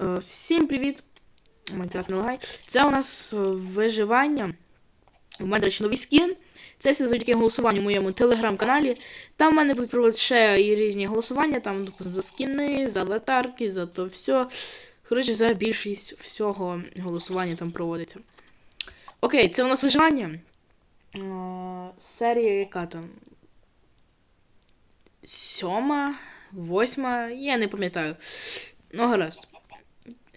Е, Всім привіт! Майнкрафт не лагай. Це у нас е, виживання. У мене, речі, новий скін. Це все завдяки голосуванню в моєму телеграм-каналі. Там в мене будуть проводити ще і різні голосування, там, допустим, за скіни, за аватарки, за то все. Коротше, за більшість всього голосування там проводиться. Окей, це у нас виживання. Е, Серія яка там? Сьома, восьма, я не пам'ятаю. Ну, гаразд.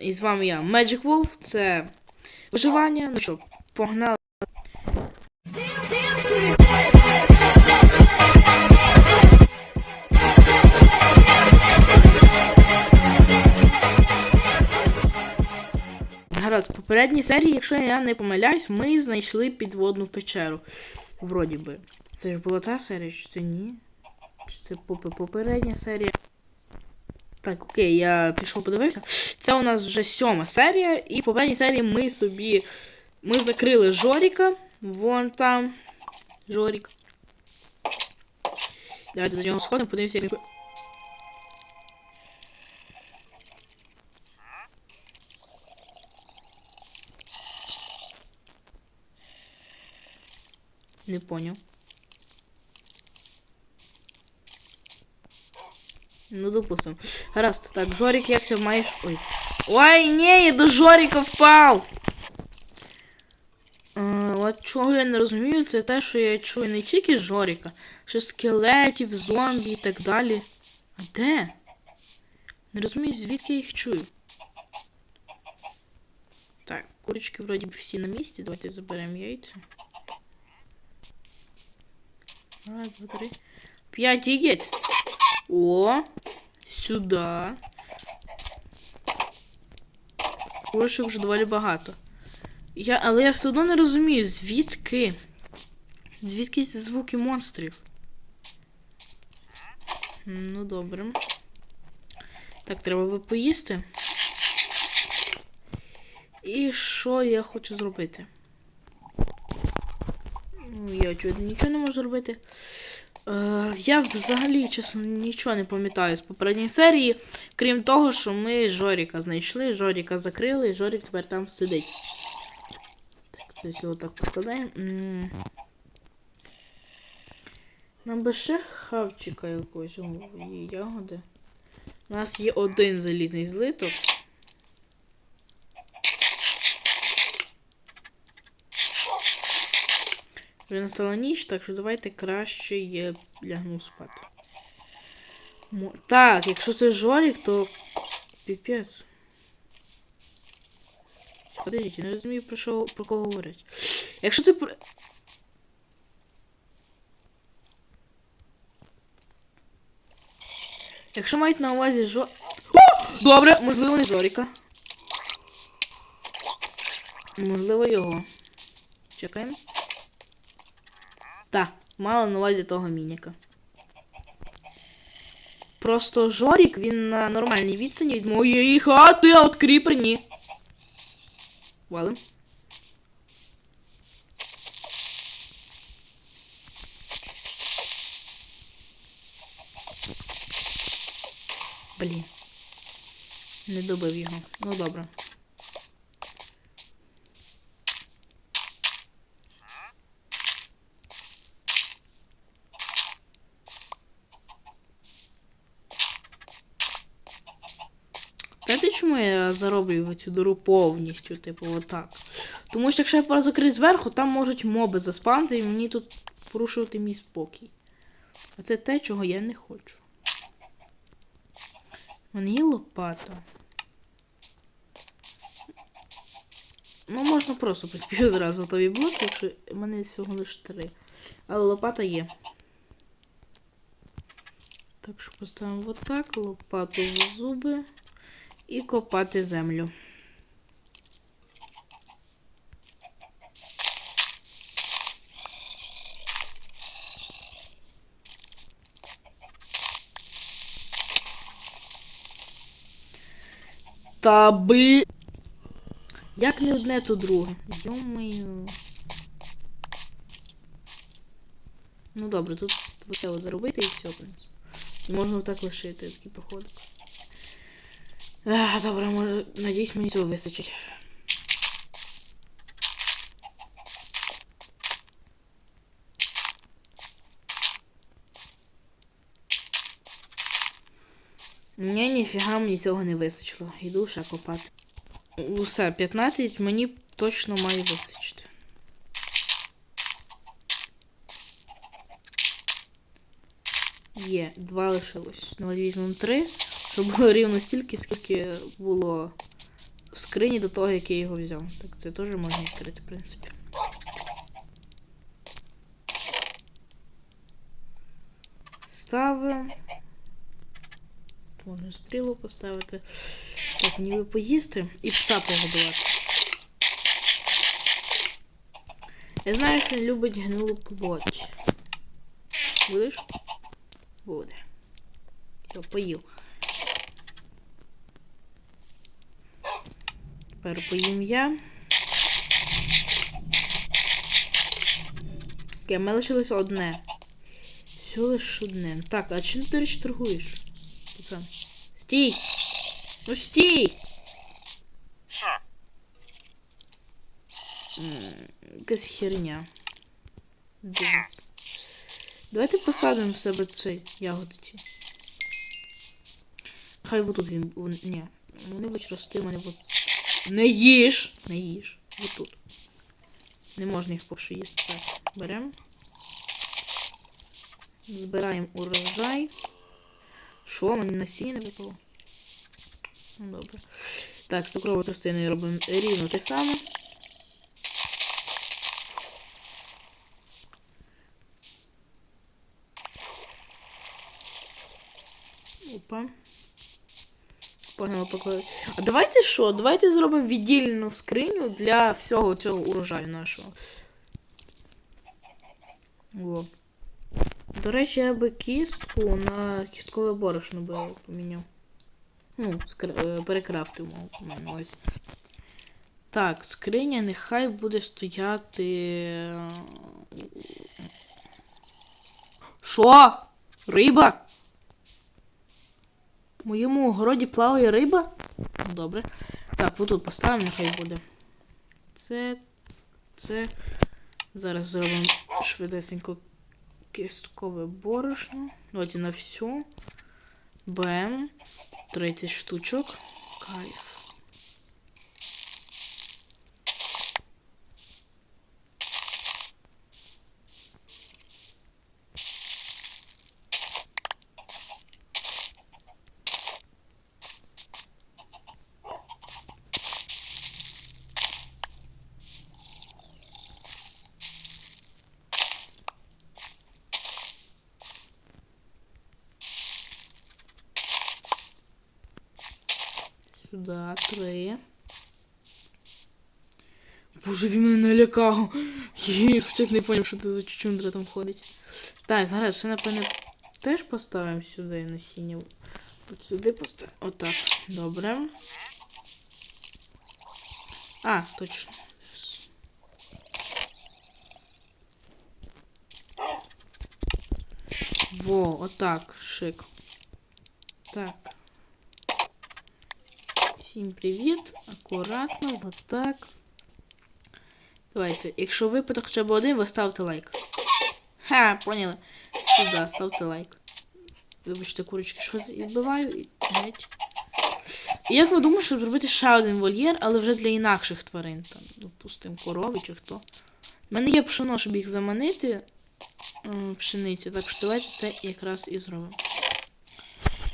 І з вами я, Magic Wolf, це виживання. Ну що, погнали. Гаразд, в попередній серії, якщо я не помиляюсь, ми знайшли підводну печеру. Вроді би. Це ж була та серія, чи це ні? Чи це попередня серія? Так, окей, я пішов подивився. Це у нас вже сьома серія, і в попередній серії ми собі. Ми закрили Жоріка. Вон там. Жорік. Давайте до нього сходимо, подивимося, як він. Не поняв. Ну, допустим. Гаразд, так, Жорик, як ти маєш. Ой. Ой, ні, я до Жорика впав! Е, от чого я не розумію, це те, що я чую не тільки з Жорика, що скелетів, зомбі і так далі. А де? Не розумію, звідки я їх чую. Так, курочки вроді всі на місці. Давайте заберемо яйця. Раз, два, три. П'ять яєць. О, сюди. Курочок вже доволі багато. Я, але я все одно не розумію, звідки? Звідки ці звуки монстрів? Ну, добре. Так, треба би поїсти. І що я хочу зробити? Ну, я очевидно нічого не можу зробити. Е, я взагалі, чесно, нічого не пам'ятаю з попередньої серії, крім того, що ми Жоріка знайшли, Жоріка закрили, і Жорік тепер там сидить. Так, це все отак поскладаємо. Нам би ще хавчика якогось, ягоди. У нас є один залізний злиток. Вже настала ніч, так що давайте краще я лягну спати. Так, якщо це Жорік, то піпець. Подивіть, я не розумію, про що про кого говорять. Якщо це про. Якщо мають на увазі Жо. О! Добре, можливо, не Жоріка. Можливо, його. Чекаємо. Так, мала на увазі того мініка. Просто Жорік, він на нормальній відстані від моєї хати, а от кріпер ні. Валим. Блін. Не добив його. Ну добре. Чому я зароблюю цю дору повністю, типу, отак? Тому що якщо я зараз закрию зверху, там можуть моби заспамити і мені тут порушувати мій спокій. А це те, чого я не хочу. У мене є лопата. Ну, можна просто, принципі, зразу готові блоки, якщо в мене всього лише три. Але лопата є. Так що поставимо отак, лопату в зуби і копати землю. Та бл... Як не одне, то друге. Йомаю. Ну добре, тут треба заробити і все, в принципі. Можна так лишити такий походок. Ех, добре, може, надіюсь, мені цього вистачить. Ні, ніфіга мені цього не вистачило. Йду ще копати. Усе, 15 мені точно має вистачити. Є, два лишилось. Ну, візьмемо три, щоб було рівно стільки, скільки було в скрині до того, як я його взяв. Так це теж можна відкрити, в принципі. Ставимо. Можна стрілу поставити. Так, ніби поїсти і пса погодувати. Я знаю, що він любить гнилу плоть. Будеш? Буде. То поїв. Тепер поїм я. Окей, в мене лишилось одне. Все лише одне. Так, а чим ти, речі, торгуєш? Пацан. Стій! Ну стій! Якась херня. Дивись. Давайте посадимо в себе цей ягоди ці. Хай отут він. Ні. Вони будуть рости в мене от. Не їж! Не їж. Отут. Не можна їх поки що їсти. Так, беремо. Збираємо урожай. Що, мені насіння не випало? Ну, добре. Так, з цукровою тростиною робимо рівно те саме. Опа. Погнали поки. А давайте що? Давайте зробимо віддільну скриню для всього цього урожаю нашого. О. До речі, я би кістку на кісткове борошно би поміняв. Ну, скр... е, перекрафтив, увазі. Так, скриня нехай буде стояти. е, Що? Риба? Моєму огороді плаває риба? Добре. Так, отут поставимо, нехай буде. Це. Це. Зараз зробимо швидесенько кісткове борошно. Давайте на всю. Бем. 30 штучок. Кайф. Сюди три. Боже, він мене налякав. Я спочатку не поняв, що це за чучундра там ходить. Так, гаразд, ще напевне теж поставимо сюди насіння. От сюди поставимо. Отак. Добре. А, точно. Во, отак, шик. Так. Всім привіт. Акуратно, отак. Давайте, якщо випадок хоча б один, ви ставте лайк. Ха, поняли. Сюди, ставте лайк. Вибачте, курочки, що відбиваю і геть. І як ви думаєте, щоб зробити ще один вольєр, але вже для інакших тварин, там, допустимо, корови чи хто. У мене є пшено, щоб їх заманити. Пшениці, так що давайте це якраз і зробимо.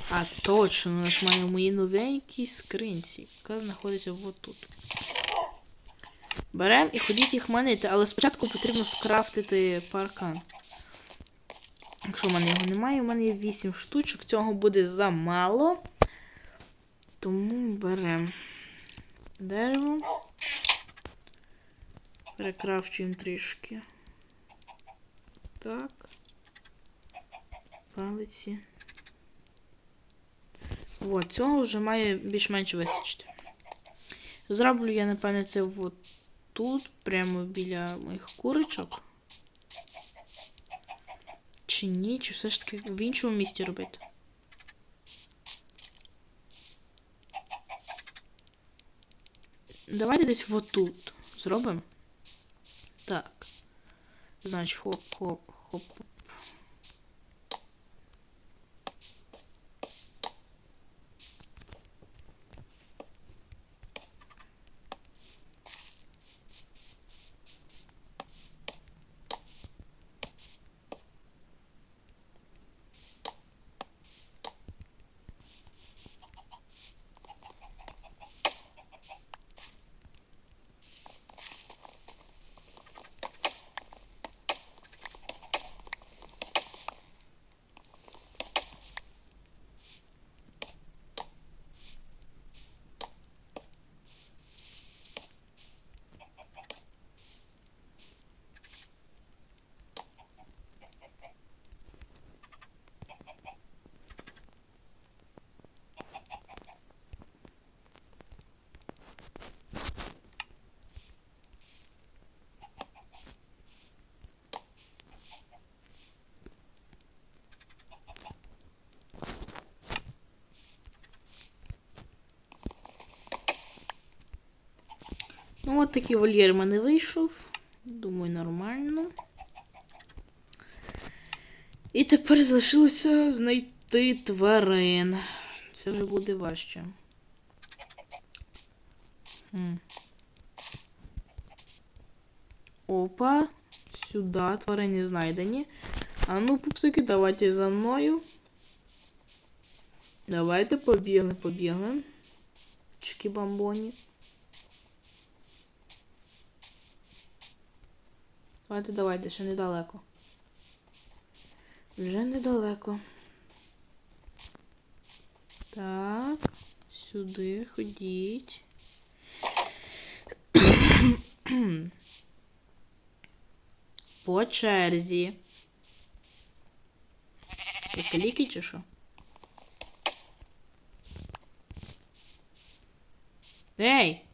А точно, у нас має в моїй новенькій скринці, яка знаходиться от тут. Беремо і ходіть їх манити, але спочатку потрібно скрафтити паркан. Якщо в мене його немає, у мене є 8 штучок, цього буде замало. Тому беремо дерево. Перекрафчуємо трішки. Так. Палиці. От, цього вже має більш-менш вистачити. Зроблю я, напевне, це от тут, прямо біля моїх курочок. Чи ні, чи все ж таки в іншому місці робити? Давайте десь отут зробимо. Так. Значить, хоп, Ну, от такий вольєр в мене вийшов. Думаю, нормально. І тепер залишилося знайти тварин. Це вже буде важче. Опа. Сюди тварини знайдені. А ну, пупсики, давайте за мною. Давайте побігли, побігли. Чки бамбоні. Давайте, давайте, ще недалеко. Вже недалеко. Так, сюди ходіть. По черзі. Як ліки чи що? Ей!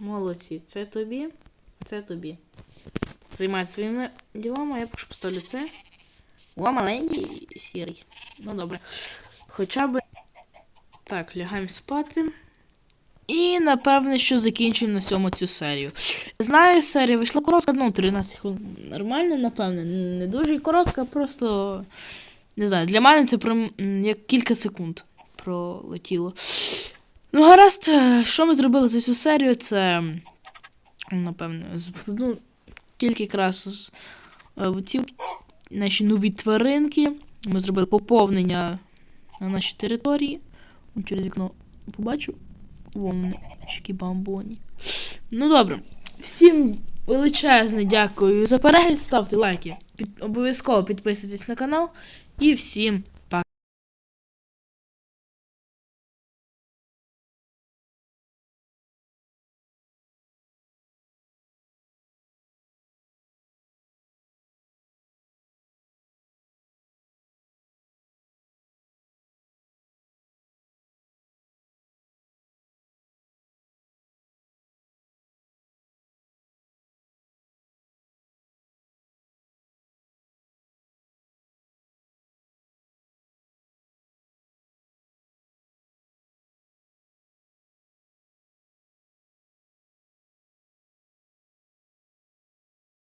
Молодці, це тобі, це тобі. Займайтеся своїми ділами, я поки поставлю це. О, маленький сірий. Ну добре. Хоча би. Так, лягаємо спати. І напевне, що закінчуємо на цьому цю серію. Знаю, серія вийшла коротка, ну, 13 хвилин. Нормально, напевне. Не дуже коротка, просто. Не знаю, для мене це прям як кілька секунд пролетіло. Ну, гаразд, е, що ми зробили за цю серію? Це, з- ну, кілька якраз е, ці наші нові тваринки. Ми зробили поповнення на нашій території. Через вікно побачу. Вон які бамбоні. Ну добре. Всім величезне дякую за перегляд. Ставте лайки. Під, обов'язково підписуйтесь на канал. І всім